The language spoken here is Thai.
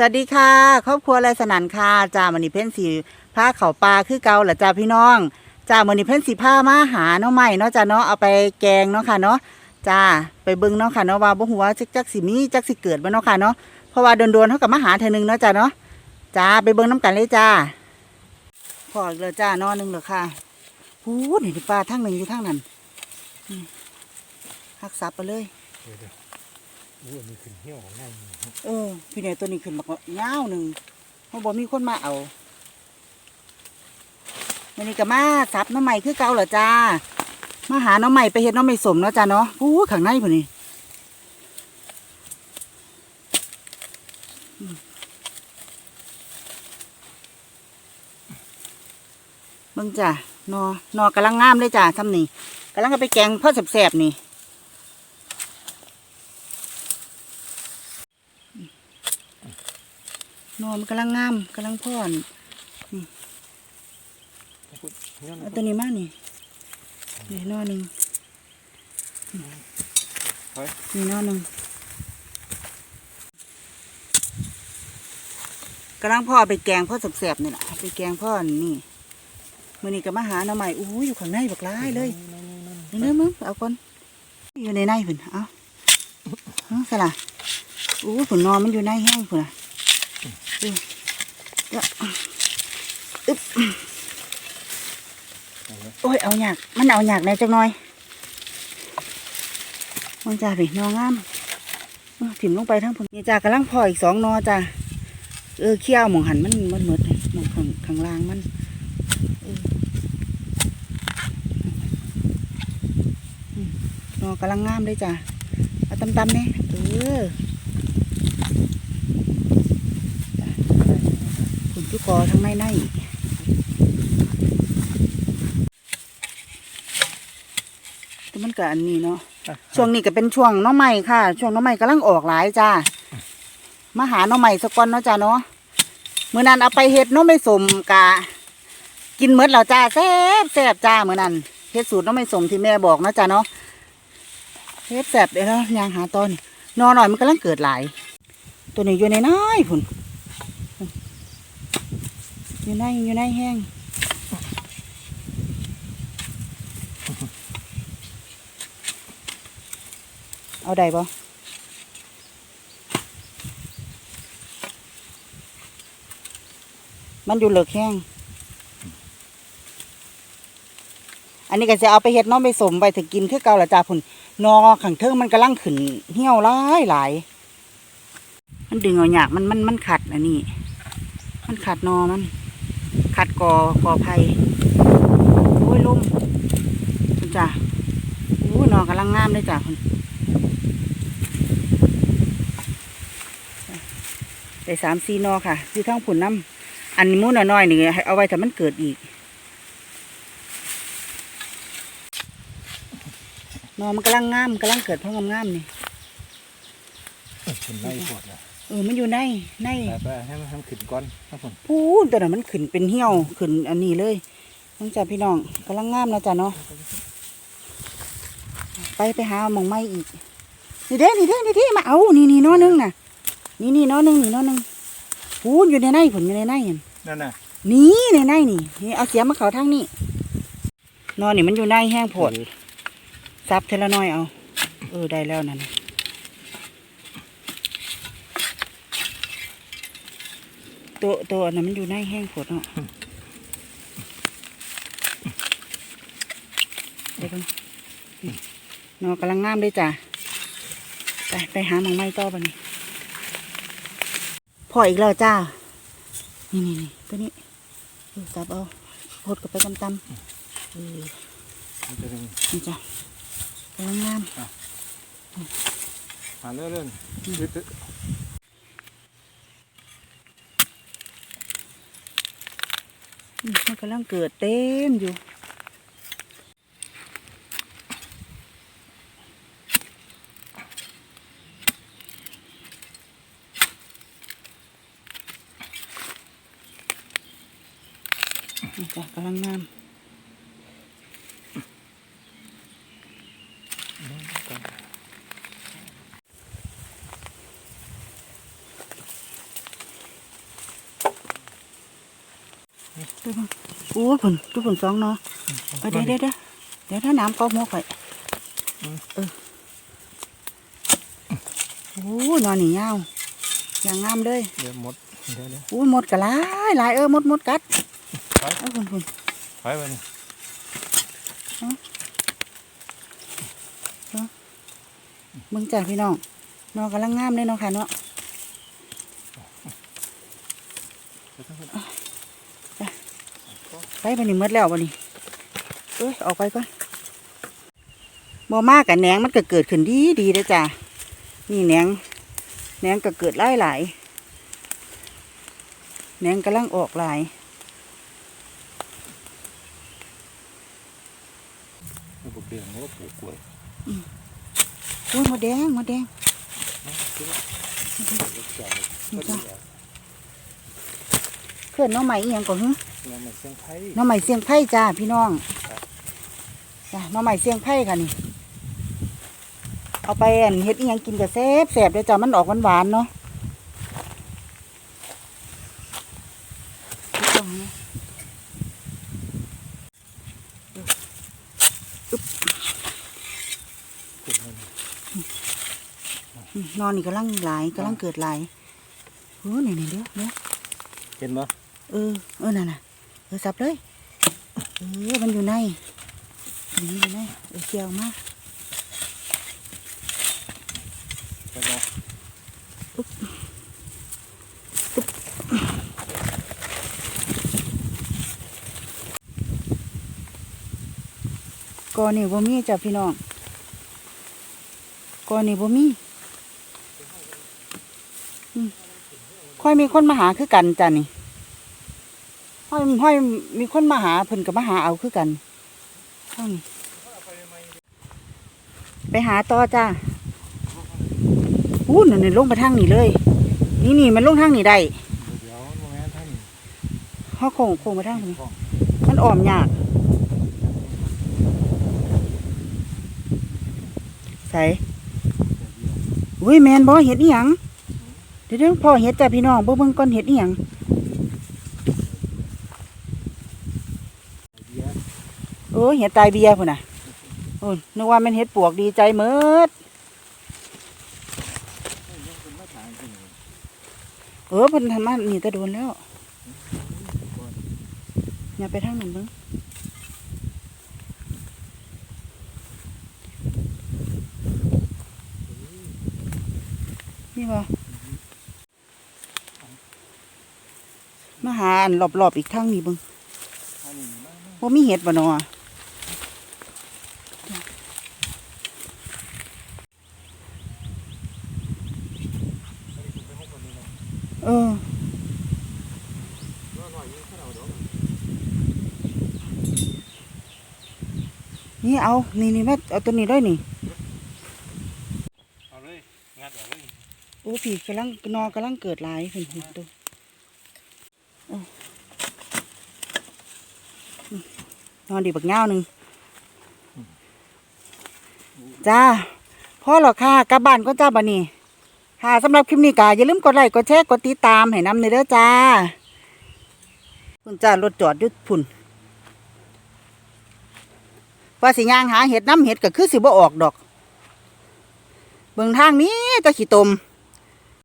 สวัสดีค่ะครอบครัวไรสนันค่ะจ้ามันนี่เพ่นสีผ้าเขาปลาคือเกาหรอจ้าพี่น้องจ้ามันนี่เพ่นสีผ้ามาหาเนาะใหม่เนาะจ้าเนาะเอาไปแกงเนาะค่ะเนาะจ้าไปเบิ่งเนาะค่ะเนาะว่าบ่ฮู้ว่าจักจักสิมีจักสิเกิดบ่เนาะค่ะเนาะเพราะว่าโดนๆเฮาก็มาหาเทื่อนึงเนาะจ้าเนาะจ้าไปเบิ่งน้ำกันเลยจ้าพออีกแล้วจ้านอหนึ่งเหรอค่ะพูดนี่ปลาทั้งหนึ่งอยู่ทั้งนั้นหักซับไปเลยเดี๋ยว อู้อันนี้ขึ้นเหี้ยวของง่ายนี่เออพี่เนี่ยตัวนี้ขึ้นมากยาวหนึ่งเพราะบ่มีคนมาเอาวันนี้ก็มาซับน้ำใหม่คือเก่าเหรอจ้า มาหาน้ำใหม่ไปเฮ็ดน้ำใหม่สมเนาะจ้าเนาะอู้ข้างในพุ่นนี่มเบิ่งจ้านอนอกำลังงามเลยจ้าทำนี่กำลังเอาไปแกงพ่อแสบๆนี่ อนกำลังงามกำลังพ่อนพูดเหี้ยวเอานะตัวนี้มานี่นี่นอนหนึ่งเฮ้ยนี่นอนหนึ่งกำลังพ่อไปแกงพ่อแสบๆนี่แหละไปแกงพ่อนี่มื่อนี้ก็มาหาหน่อใหม่อู้ยอยู่ข้างในบักร้ายเลยเนื้อมึงเอาก่อนอยู่ในในพุ่นเอาเอาสละอู้ผุนนอนมันอยู่ในแห้งพุ่นอะ อือเดี๋ยวอึ๊บโอ้ยเอาหยากมันเอาหยากในจังหน่อยมันจ่าพี่นองามเออถิ่มลงไปทั้งพุ่นนี่จ่ากำลังพออีกสองนอจ้าเออเขี้ยวหมองหันมันมันหมดเลยหมองข้างข้างล่างมันเอออืมนอกำลังงามเลยจ้าเอาตำๆเนี่ยเออจ้ะ คุณจุกอทั้งในในอีกแต่มันก็อันนี้เนาะช่วงนี้ก็เป็นช่วงหน้องใหม่ค่ะ ช่วงหน้องใหม่กำลังออกหลายจ้ามาหาหน้องใหม่สักก่อนเนาะจ้าเนาะมื้อนั้นเอาไปเฮ็ดหน้องไม่สมกะกินเมดแล้วจ้าแซ่บแซ่บจ้ามื้อนั้นเฮ็ดสูตรหน้องไม่สมที่แม่บอกเนาะจ้าเนาะเฮ็ดแซ่บเดี๋ยวเนาะยางหาตอนนี่นอนหน่อยมันกำลังเกิดหลาย ตัวนี้อยู่ในน้อยพุ่น อยู่ในอยู่ในแห้งเอาได้ปะมันอยู่เหลือกแห้ง อันนี้ก็จะเอาไปเฮ็ดน้องไปสมไปถึงกินคือเก่าละจ้าพุ่นนอขังเทิงมันกำลังขึ้นเหี่ยวหลายหลายมันดึงเอาหยากมันมันมันขัดอันนี้ มันขัดนอมัน ขัดกอกอไผ่โอ้ยลมคุณจ้าโอ้ยนอนกำลังงามเลยจ้าคุณได้สามสี่นอค่ะอยู่ทั้งผุนน้ำอันนี้มูนน้อยๆนี่ให้เอาไว้ถ้ามันเกิดอีกนอมันกำลังงามกำลังเกิดเพราะงามๆนี่ขึ้นไล่ปวดเลย เออมันอยู่ในในแต่ไปให้มันให้มันขึ้นก่อนครับผมพูนตัวนั้นมันขึ้นเป็นเหี่ยวขึ้นอันนี้เลยน้องจ่าพี่น้องกำลังงามนะจ๊ะเนาะไปไปหาหมองไม้อีกนี่เด้นี่เด้นี่เด้มาเอานี่นี่นอหนึงน่ะ นี่นี่นอหนึงนี่นอหนึงพูนอยู่ในในผลอยู่ในในเห็นนั่นน่ะนี่ในในนี่นี่เอาเสียมมาเขาทางนี้นอนนี่มันอยู่ในแห้งโผดซับเทละน้อยเอาเออได้แล้วนั่น ตัวตัวอันนั้นมันอยู่ในแห้งโผดเนาะเดี๋ยวก่อนนี่นอนกำลังงามเลยจ้ะไปไปหาหมองไม้ต่อไปนี่พออีกแล้วจ้า นี่นี่นี่ตัวนี้เออซับเอาพดกับไปตำๆเออมันจะเป็นนี่จ้ะกำลังงามหาเรื่อยๆยึด อื มันกำลังเกิดเต็มอยู่จ้ะกำลังงาม โอ้ยผลทุกผลสองเนาะเอาเดี๋ยวเดี๋ยวเดี๋ยวเดี๋ยวถ้าน้ำก็หัวข่อยเออโอ้ยนอนนี่ยาวอย่างงามเลยเดี๋ยวหมดเดี๋ยวเดี๋ยวโอ้ยหมดกะหลายหลายเออหมดหมดกัดไปเอาคุณคุณไปไปนี่เบิ่งจ้าพี่น้องนอนกำลังงามเลยเนาะค่ะเนาะ ไปบันนี้หมดแล้วบันนี้เอ้ยออกไปก่อนบ่มากกับแหนงมันก็เกิดขึ้นดีดีเด้อจ้ะนี่แหนงแหนงก็เกิดหลายหลายแหนงกำลังออกหลายมันบุกเบี้ยมันก็ปลูกกล้วยโอ้ยหมดแดงหมดแดงรถจอดก็ ดีแล้วเคลื่อนน้องใหม่อีหยังก่อนฮึเรามาเชียงไทยน้องใหม่เสียงไพ่จ้าพี่น้องจ้าน้องใหม่เสียงไพ่ค่ะนี่เอาไปอันเฮ็ดอีหยังกินกับแซ่บแซ่บเด้อจ้ามันออกหวานๆเนาะปลูกมันอืมนอนนี่กำลังหลายกำลังเกิดหลายโอ้นี่นี่เด้อเด้อเห็นไหม เออเออนั่นน่ะเออสับเลยเออมันอยู่ในมันอยู่ในเออเกี่ยวมาไปเนาะกอนี่บ่มีจ้ะพี่น้องกอนี่บ่มีค่อยมีคนมาหาคือกันจ้ะนี่ ห้อยห้อยมีคนมาหาเพิ่นก็มาหาเอาคือกันไปหาต่อจ้าอู้นั่นลงไปทางนี้เลย นี่นี่มันลงทางนี้ได้เดี๋ยวโมแม่ท่านเฮาโค้งโค้งไปทางนี้มันอ้อมยากใส่อุ้ยแมนบ่เห็ดอีหยังเดี๋ยวพ่อเห็ดจ้ะพี่น้องเบิ่งเบิ่งก่อนเห็ดอีหยัง เบียร์ โอ้ยเห็ดตายเบียร์พุ่นน่ะโอ้ยนึกว่ามันเห็ดปวกดีใจเมิดเป็นมาถางที่นี่เออเพิ่นทำมานี่แตะโดนแล้วอย่าไปทางนั้นเบิ่งนี่บ่มาหาอันรอบๆอีกทางนี้เบิ่งอันนี้มามาบ่มีเห็ดบ่เนาะเออ หน่อยๆนี่ถ้าเราเดี๋ยว นี่เอา นี่นี่แม่เอาตัวนี้ด้วยนี่เอาเลยงัดเอาเลยโอ้ผีกำลังนอกำลังเกิดหลายเห็นเห็นตัวเอาอืมนอนดีบักเงาวหนึ่งจ้าพ่อหรอกค่ะกลับบ้านก็จ้าบันนี้ค่ะสำหรับคลิปนี้ก็อย่าลืมกดไลค์กดแชร์กดติดตามให้นำในเด้อจ้าคุณจ้ารถจอดอยุดพุ่น ว่าสิย่างหาเห็ดน้ำเห็ดก็คือสิบ่ออกดอก เบิ่งทางนี้ตะขี้ตม